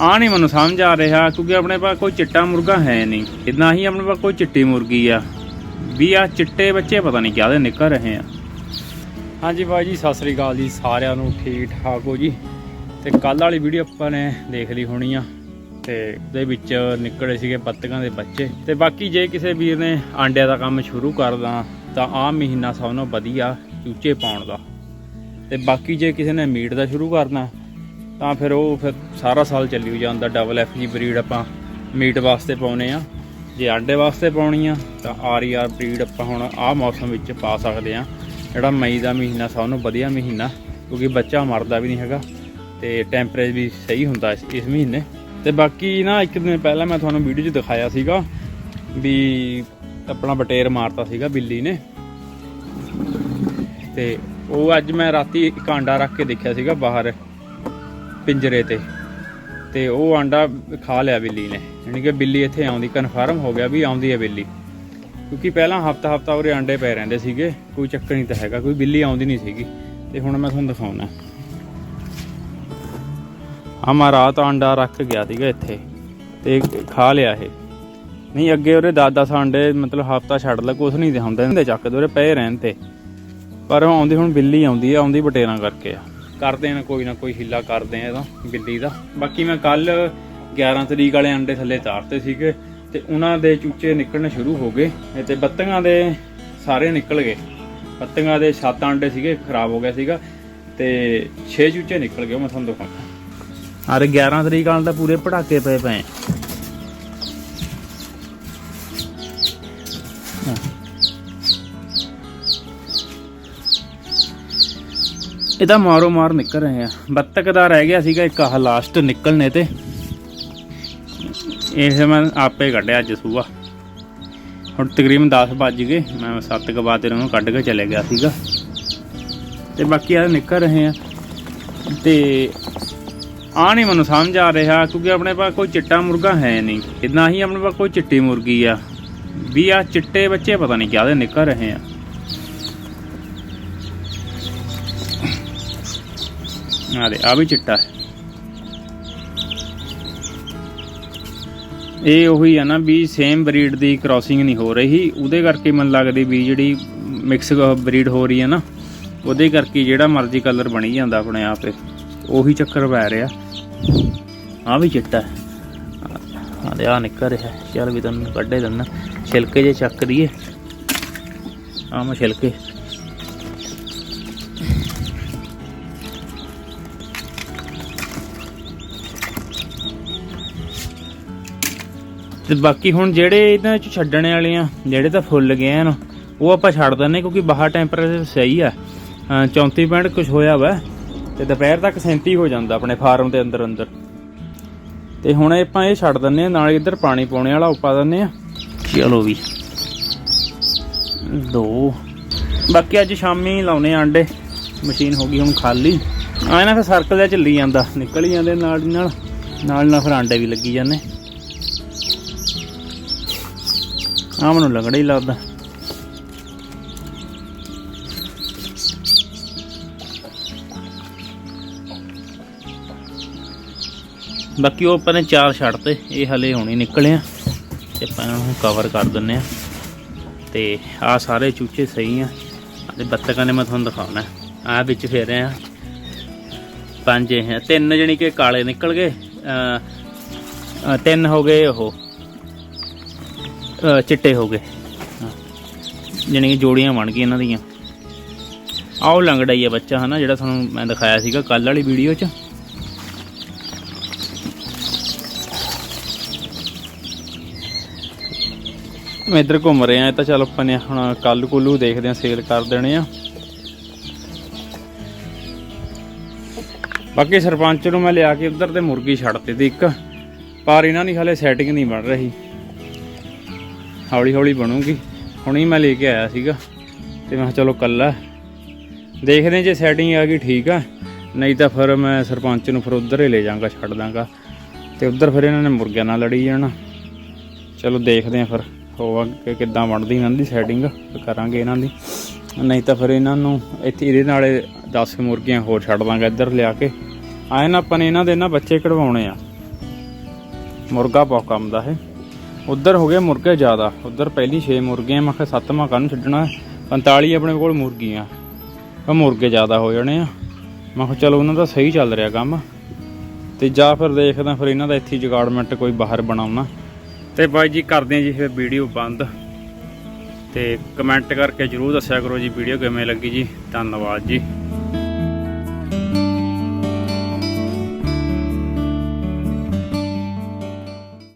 ਆ ਨਹੀਂ ਮੈਨੂੰ ਸਮਝ ਆ ਰਿਹਾ, ਕਿਉਂਕਿ ਆਪਣੇ ਪਾਸ ਕੋਈ ਚਿੱਟਾ ਮੁਰਗਾ ਹੈ ਨਹੀਂ। ਇਦਾਂ ਹੀ ਆਪਣੇ ਪਾਸ ਕੋਈ ਚਿੱਟੀ ਮੁਰਗੀ ਆ। ਵੀ ਆ ਚਿੱਟੇ ਬੱਚੇ ਪਤਾ ਨਹੀਂ ਕਿਹਦੇ ਨਿਕਲ ਰਹੇ ਆ। ਹਾਂਜੀ ਬਾਈ ਜੀ, ਸਤਿ ਸ੍ਰੀ ਅਕਾਲ ਜੀ ਸਾਰਿਆਂ ਨੂੰ, ਠੀਕ ਠਾਕ ਹੋ ਜੀ? ਤੇ ਕੱਲ ਵਾਲੀ ਵੀਡੀਓ ਆਪਾਂ ਨੇ ਦੇਖ ਲਈ ਹੋਣੀ ਆ, ਤੇ ਉਹਦੇ ਵਿੱਚ ਨਿਕਲੇ ਸੀਗੇ ਬੱਤਕਾਂ ਦੇ ਬੱਚੇ। ਤੇ ਬਾਕੀ ਜੇ ਕਿਸੇ ਵੀਰ ਨੇ ਆਂਡਿਆਂ ਦਾ ਕੰਮ ਸ਼ੁਰੂ ਕਰਦਾ ਤਾਂ ਆਹ ਮਹੀਨਾ ਸਭ ਨਾਲੋਂ ਵਧੀਆ ਚੂਚੇ ਪਾਉਣ ਦਾ। ਤੇ ਬਾਕੀ ਜੇ ਕਿਸੇ ਨੇ ਮੀਟ ਦਾ ਸ਼ੁਰੂ ਕਰਨਾ ਤਾਂ ਫਿਰ ਉਹ ਫਿਰ ਸਾਰਾ ਸਾਲ ਚੱਲੀ ਹੋ ਜਾਂਦਾ ਡਬਲ ਐਫ ਜੀ ਬਰੀਡ ਆਪਾਂ ਮੀਟ ਵਾਸਤੇ ਪਾਉਨੇ ਆ। ਜੇ ਆਂਡੇ ਵਾਸਤੇ ਪਾਉਣੀ ਆ, ਤਾਂ ਆਰ ਈ ਆਰ ਬਰੀਡ ਆਪਾਂ ਹੁਣ ਆਹ ਮੌਸਮ ਵਿੱਚ ਪਾ ਸਕਦੇ ਆ। ਜਿਹੜਾ ਮਈ ਦਾ ਮਹੀਨਾ ਸਭ ਨੂੰ ਵਧੀਆ ਮਹੀਨਾ, ਕਿਉਂਕਿ ਬੱਚਾ ਮਰਦਾ ਵੀ ਨਹੀਂ ਹੈਗਾ ਤੇ ਟੈਂਪਰੇਚਰ ਵੀ ਸਹੀ ਹੁੰਦਾ ਇਸ ਇਸ ਮਹੀਨੇ। ਤੇ ਬਾਕੀ ਨਾ ਇੱਕ ਦਿਨ ਪਹਿਲਾਂ ਮੈਂ ਤੁਹਾਨੂੰ ਵੀਡੀਓ 'ਚ ਦਿਖਾਇਆ ਸੀਗਾ ਵੀ ਆਪਣਾ ਬਟੇਰ ਮਾਰਤਾ ਸੀਗਾ ਬਿੱਲੀ ਨੇ। ਤੇ ਉਹ ਅੱਜ ਮੈਂ ਰਾਤੀ ਇੱਕ ਆਂਡਾ ਰੱਖ ਕੇ ਦੇਖਿਆ ਸੀਗਾ ਬਾਹਰ। ਪਿੰਜਰੇ ਤੇ। ਤੇ ਉਹ ਆਂਡਾ ਖਾ ਲਿਆ ਬਿੱਲੀ ਨੇ। ਯਾਨੀ ਕਿ ਬਿੱਲੀ ਇੱਥੇ ਆਉਂਦੀ ਕਨਫਰਮ ਹੋ ਗਿਆ ਵੀ ਆਉਂਦੀ ਹੈ ਬਿੱਲੀ। ਕਿਉਂਕਿ ਪਹਿਲਾਂ ਹਫਤਾ ਹਫਤਾ ਉਹਦੇ ਆਂਡੇ ਪਏ ਰਹਿੰਦੇ ਸੀਗੇ, ਕੋਈ ਚੱਕਰ ਨਹੀਂ ਤਾਂ ਹੈਗਾ, ਕੋਈ ਬਿੱਲੀ ਆਉਂਦੀ ਨਹੀਂ ਸੀਗੀ। ਤੇ ਹੁਣ ਮੈਂ ਤੁਹਾਨੂੰ ਦਿਖਾਉਣਾ। ਆ ਰਾਤ ਆਂਡਾ ਰੱਖ ਗਿਆ ਸੀਗਾ ਇੱਥੇ, ਤੇ ਖਾ ਲਿਆ ਇਹ। ਨਹੀਂ, ਅੱਗੇ ਉਹਦੇ 10-10 ਆਂਡੇ, ਮਤਲਬ ਹਫਤਾ ਛੱਡ ਲਾ, ਕੁਛ ਨਹੀਂ ਦੇ ਹੁੰਦੇ ਹੁੰਦੇ ਚੱਕਦੇ ਉਹਦੇ ਪਏ ਰਹਿਣ ਤੇ। ਪਰ ਉਹ ਆਉਂਦੀ, ਹੁਣ ਬਿੱਲੀ ਆਉਂਦੀ ਆ, ਆਉਂਦੀ ਬਟੇਰਾਂ ਕਰਕੇ ਆ। ਕਰਦੇ ਆ, ਕੋਈ ਨਾ ਕੋਈ ਹਿੱਲਾ ਕਰਦੇ ਆ ਇਹਦਾ, ਬਿੱਲੀ ਦਾ। ਬਾਕੀ ਮੈਂ ਕੱਲ 11 ਤਰੀਕ ਵਾਲੇ ਅੰਡੇ ਥੱਲੇ ਤਾਰਤੇ ਸੀਗੇ ਤੇ ਉਹਨਾਂ ਦੇ ਚੂਚੇ ਨਿਕਲਣੇ ਸ਼ੁਰੂ ਹੋ ਗਏ ਤੇ ਬੱਤੀਆਂ ਦੇ ਸਾਰੇ ਨਿਕਲ ਗਏ। ਬੱਤੀਆਂ ਦੇ 7 ਅੰਡੇ ਸੀਗੇ, ਖਰਾਬ ਹੋ ਗਿਆ ਸੀਗਾ ਤੇ 6 ਚੂਚੇ ਨਿਕਲ ਗਏ, ਉਹ ਮੈਂ ਤੁਹਾਨੂੰ ਦਿਖਾਉਂਦਾ। ਅਰੇ 11 ਤਰੀਕ ਵਾਲੇ ਤਾਂ ਪੂਰੇ ਪੜਾਕੇ ਪਏ ਪਏ। ਇਹਦਾ ਮਾਰੋ ਮਾਰ ਨਿਕਲ ਰਹੇ ਆ। ਬੱਤਕ ਦਾ ਰਹਿ ਗਿਆ ਸੀਗਾ ਇੱਕ, ਆਹ ਲਾਸਟ ਨਿਕਲਨੇ ਤੇ। ਇਹ ਮੈਂ ਆਪੇ ਕੱਢਿਆ ਅੱਜ ਸੂਆ। ਹੁਣ ਤਕਰੀਬਨ 10 ਵੱਜ ਗਏ, ਮੈਂ 7 ਕੁ ਬਾਅਦ ਇਹਨਾਂ ਕੱਢ ਕੇ ਚਲੇ ਗਿਆ ਸੀਗਾ। ਤੇ ਬਾਕੀ ਆ ਨਿਕਲ ਰਹੇ ਆ। ਤੇ ਆ ਨਹੀਂ ਮੈਨੂੰ ਸਮਝ ਆ ਰਿਹਾ, ਕਿਉਂਕਿ ਆਪਣੇ ਪਾਸ ਕੋਈ ਚਿੱਟਾ ਮੁਰਗਾ ਹੈ ਨਹੀਂ। ਇਦਾਂ ਹੀ ਆਪਣੇ ਪਾਸ ਕੋਈ ਚਿੱਟੀ ਮੁਰਗੀ ਆ। ਵੀ ਆ ਚਿੱਟੇ ਬੱਚੇ ਪਤਾ ਨਹੀਂ ਕਿਹਦੇ ਨਿਕਲ ਰਹੇ ਆ। ਆ ਦੇ, ਆ ਵੀ ਚਿੱਟਾ ਹੈ। ਇਹ ਉਹੀ ਆ ਨਾ ਵੀ ਸੇਮ ਬਰੀਡ ਦੀ ਕ੍ਰਾਸਿੰਗ ਨਹੀਂ ਹੋ ਰਹੀ। ਉਹਦੇ ਕਰਕੇ ਮਨ ਲੱਗਦੀ ਵੀ ਜਿਹੜੀ ਮਿਕਸ ਬਰੀਡ ਹੋ ਰਹੀ ਹੈ ਨਾ, ਉਹਦੇ ਕਰਕੇ ਜਿਹੜਾ ਮਰਜ਼ੀ ਕਲਰ ਬਣੀ ਜਾਂਦਾ ਆਪਣੇ ਆਪੇ ਉਹੀ ਚੱਕਰ ਪੈ ਰਿਹਾ। ਆ ਵੀ ਚਿੱਟਾ ਹੈ। ਆ ਦੇ, ਆ ਨਿਕਲ ਰਿਹਾ ਚੱਲ ਵੀ ਤੁਹਾਨੂੰ ਕੱਢੇ ਦਿੰਦਾ। ਛਿਲਕੇ ਜੇ ਚੱਕ ਦਈਏ। ਆ ਮੈਂ ਛਿਲਕੇ। ਤੇ ਬਾਕੀ ਹੁਣ ਜਿਹੜੇ ਇਹਨਾਂ ਚ ਛੱਡਣ ਵਾਲੇ ਆ ਜਿਹੜੇ ਤਾਂ ਫੁੱਲ ਗਏ ਹਨ ਉਹ ਆਪਾਂ ਛੱਡ ਦਿੰਨੇ ਕਿਉਂਕਿ ਬਾਹਰ ਟੈਂਪਰੇਚਰ ਸਹੀ ਆ। ਅਹ 34 ਪੁਆਇੰਟ ਕੁਝ ਹੋਇਆ ਵਾ ਤੇ ਦੁਪਹਿਰ ਤੱਕ 37 ਹੋ ਜਾਂਦਾ ਆਪਣੇ ਫਾਰਮ ਦੇ ਅੰਦਰ ਅੰਦਰ। ਤੇ ਹੁਣ ਆਪਾਂ ਇਹ ਛੱਡ ਦਿੰਨੇ ਆ ਨਾਲ ਇੱਧਰ ਪਾਣੀ ਪਾਉਣੇ ਵਾਲਾ ਉਹ ਪਾ ਦਿੰਨੇ ਆ। ਚਲੋ ਵੀ। ਦੋ। ਬਾਕੀ ਅੱਜ ਸ਼ਾਮੀ ਲਾਉਨੇ ਆ ਆਂਡੇ ਮਸ਼ੀਨ ਹੋ ਗਈ ਹੁਣ ਖਾਲੀ। ਆਏ ਨਾ ਫਿਰ ਸਰਕਲ ਜਿਹਾ ਚੱਲੀ ਜਾਂਦਾ ਨਿਕਲ ਹੀ ਜਾਂਦੇ ਨਾਲ ਨਾਲ। ਨਾਲ ਨਾਲ ਫਿਰ ਆਂਡੇ ਵੀ ਲੱਗੀ ਜਾਂਦੇ। ਆ ਮੈਨੂੰ ਲੰਗੜਾ ਹੀ ਲੱਗਦਾ ਬਾਕੀ ਉਹ ਆਪਾਂ ਨੇ ਚਾਰ ਛੱਡਤੇ ਇਹ ਹਲੇ ਹੁਣੇ ਨਿਕਲੇ ਆ ਤੇ ਆਪਾਂ ਇਹਨਾਂ ਨੂੰ ਕਵਰ ਕਰ ਦਿੰਨੇ ਆ ਤੇ ਆ ਸਾਰੇ ਚੂਚੇ ਸਹੀ ਆ। ਤੇ ਬੱਤਕਾਂ ਨੇ ਮੈਂ ਤੁਹਾਨੂੰ ਦਿਖਾਉਣਾ। ਆ ਵਿੱਚ ਫੇਰ ਆ। ਪੰਜ ਇਹ ਤਿੰਨ ਜਣੀ ਕਿ ਕਾਲੇ ਨਿਕਲ ਗਏ। ਤਿੰਨ ਹੋ ਗਏ ਉਹ। ਚਿੱਟੇ ਹੋ ਗਏ। ਜਾਣੀ ਕਿ ਜੋੜੀਆਂ ਬਣ ਗਈਆਂ ਇਹਨਾਂ ਦੀਆਂ। ਆਹ ਲੰਗੜਾ ਹੀ ਆ ਬੱਚਾ, ਹਨਾ, ਜਿਹੜਾ ਤੁਹਾਨੂੰ ਮੈਂ ਦਿਖਾਇਆ ਸੀਗਾ ਕੱਲ ਵਾਲੀ ਵੀਡੀਓ 'ਚ। ਮੈਂ ਇੱਧਰ ਘੁੰਮ ਰਿਹਾ, ਇਹ ਤਾਂ ਚਲ ਆਪਾਂ ਨੇ ਹੁਣ ਕੱਲ ਕੁੱਲੂ ਦੇਖਦੇ ਆ ਸੇਲ ਕਰ ਦੇਣੇ ਆ। ਬਾਕੀ ਸਰਪੰਚ ਨੂੰ ਮੈਂ ਲਿਆ ਕੇ ਉੱਧਰ ਤੇ ਮੁਰਗੀ ਛੱਡ ਦਿੱਤੀ ਇੱਕ, ਪਰ ਇਹਨਾਂ ਦੀ ਹਾਲੇ ਸੈਟਿੰਗ ਨਹੀਂ ਬਣ ਰਹੀ। ਹੌਲੀ ਹੌਲੀ ਬਣੂਗੀ। ਹੁਣੀ ਮੈਂ ਲੈ ਕੇ ਆਇਆ ਸੀਗਾ ਤੇ ਮੈਂ ਕਿਹਾ ਚਲੋ ਕੱਲਾ ਦੇਖਦੇ ਜੇ ਸੈਟਿੰਗ ਆ ਗਈ ਠੀਕ ਆ। ਨਹੀਂ ਤਾਂ ਫਿਰ ਮੈਂ ਸਰਪੰਚ ਨੂੰ ਫਿਰ ਉੱਧਰ ਹੀ ਲੈ ਜਾਵਾਂਗਾ, ਛੱਡ ਦਾਂਗਾ। ਤੇ ਉੱਧਰ ਫਿਰ ਇਹਨਾਂ ਨੇ ਮੁਰਗਿਆਂ ਨਾਲ ਲੜੀ ਜਾਣਾ। ਚਲੋ ਦੇਖਦੇ ਆ ਫਿਰ ਹੋਵਾ ਕਿ ਕਿੱਦਾਂ ਬਣਦੀ ਇਹਨਾਂ ਦੀ ਸੈਟਿੰਗ ਕਰਾਂਗੇ ਇਹਨਾਂ ਦੀ। ਨਹੀਂ ਤਾਂ ਫਿਰ ਇਹਨਾਂ ਨੂੰ ਇੱਥੇ ਇਹਦੇ ਨਾਲੇ 10 ਮੁਰਗੀਆਂ ਹੋਰ ਛੱਡ ਦਾਂਗਾ ਇੱਧਰ ਲਿਆ ਕੇ। ਆਏ ਨਾ ਆਪਾਂ ਨੇ ਇਹਨਾਂ ਦੇ ਨਾ ਬੱਚੇ ਕਢਵਾਉਣੇ ਆ। ਮੁਰਗਾ ਬਹੁਤ ਕੰਮ ਦਾ ਹੈ। ਉਧਰ ਹੋ ਗਏ ਮੁਰਗੇ ਜ਼ਿਆਦਾ। ਉਧਰ ਪਹਿਲੀ 6 ਮੁਰਗੇ ਮੈਂ ਕਿਹਾ ਸੱਤਵਾਂ ਕਾਹਨੂੰ ਛੱਡਣਾ? 45 ਆਪਣੇ ਕੋਲ ਮੁਰਗੀਆਂ। ਉਹ ਮੁਰਗੇ ਜ਼ਿਆਦਾ ਹੋ ਜਾਣੇ ਆ। ਮੈਂ ਕਿਹਾ ਚਲੋ ਉਹਨਾਂ ਦਾ ਸਹੀ ਚੱਲ ਰਿਹਾ ਕੰਮ। ਤੇ ਜਾਂ ਫਿਰ ਦੇਖਦਾ ਫਿਰ ਇਹਨਾਂ ਦਾ ਇੱਥੇ ਜਗਾੜਮੈਂਟ ਕੋਈ ਬਾਹਰ ਬਣਾਉਣਾ। ਤੇ ਬਾਈ ਜੀ ਕਰਦੇ ਆ ਜੀ ਫਿਰ ਵੀਡੀਓ ਬੰਦ। ਤੇ ਕਮੈਂਟ ਕਰਕੇ ਜਰੂਰ ਦੱਸਿਆ ਕਰੋ ਜੀ ਵੀਡੀਓ ਕਿਵੇਂ ਲੱਗੀ ਜੀ। ਧੰਨਵਾਦ ਜੀ।